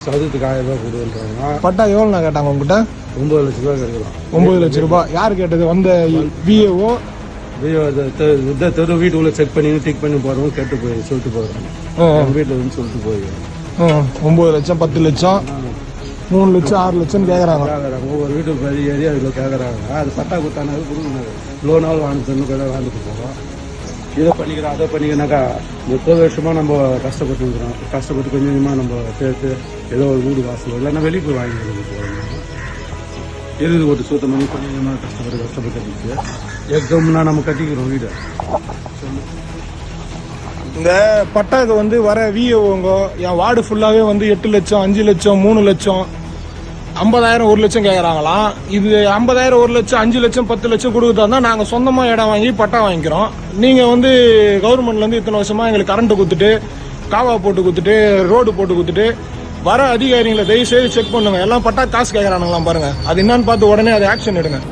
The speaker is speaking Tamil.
சதுரத்துக்கு ஆயிரம் ரூபாய் கொடுன்றாங்க பட்டா எவ்வளோண்ணா கேட்டாங்க உங்ககிட்ட? ஒன்பது லட்ச ரூபாய் கிடைக்கலாம் ஒன்பது லட்சம் ரூபாய். யார் கேட்டது? வந்த விஏஓ இந்த தெரு வீட்டு உள்ள செக் பண்ணி டிக் பண்ணி போறவங்க கேட்டு போய் சொல்லிட்டு போயிடுறாங்க வீட்டுல வந்து சொல்லிட்டு போய். ஒன்பது லட்சம் பத்து லட்சம் மூணு லட்சம் ஆறு லட்சம் கேட்குறாங்க கேட்கறாங்க ஒவ்வொரு வீட்டுக்கு பெரிய ஏரியா இதில் கேட்கறாங்க அது பட்டா கொடுத்தானாலும் கொடுக்கணும் லோனாலும் வாங்கி தந்து கூட வாங்கிட்டு போகிறோம் இதை பண்ணிக்கிறோம் அதை பண்ணிக்கிறனாக்கா முப்பது வருஷமாக நம்ம கஷ்டப்பட்டு இருக்கிறோம் கஷ்டப்பட்டு கொஞ்சம் கொஞ்சமாக நம்ம சேர்த்து ஏதோ ஒரு வீடு வாசல் இல்லைன்னா வெளியே போய் வாங்கி போகிறோம் இறுதி ஒரு சுத்தம் பண்ணி கொஞ்சம் கொஞ்சமாக கஷ்டப்பட்டு கஷ்டப்பட்டு இருந்துச்சு. எக்ஸாம்னா நம்ம கட்டிக்கிறோம் வீடு. இந்த பட்டாக்கு வந்து வர விஏஓங்க என் வார்டு ஃபுல்லாகவே வந்து எட்டு லட்சம் அஞ்சு லட்சம் மூணு லட்சம் ஐம்பதாயிரம் ஒரு லட்சம் கேட்குறாங்களாம் இது ஐம்பதாயிரம் ஒரு லட்சம் அஞ்சு லட்சம் பத்து லட்சம் கொடுக்குறதா இருந்தால் நாங்கள் சொந்தமாக இடம் வாங்கி பட்டா வாங்கிக்கிறோம். நீங்கள் வந்து கவர்மெண்ட்லேருந்து இத்தனை வருஷமாக எங்களுக்கு கரண்ட்டு கொடுத்துட்டு காவா போட்டு கொடுத்துட்டு ரோடு போட்டு கொடுத்துட்டு வர அதிகாரிகளை தயவு செய்து செக் பண்ணுங்க. எல்லாம் பட்டா காசு கேட்குறானுங்களாம் பாருங்கள் அது என்னன்னு பார்த்து உடனே அதை ஆக்ஷன் எடுங்க.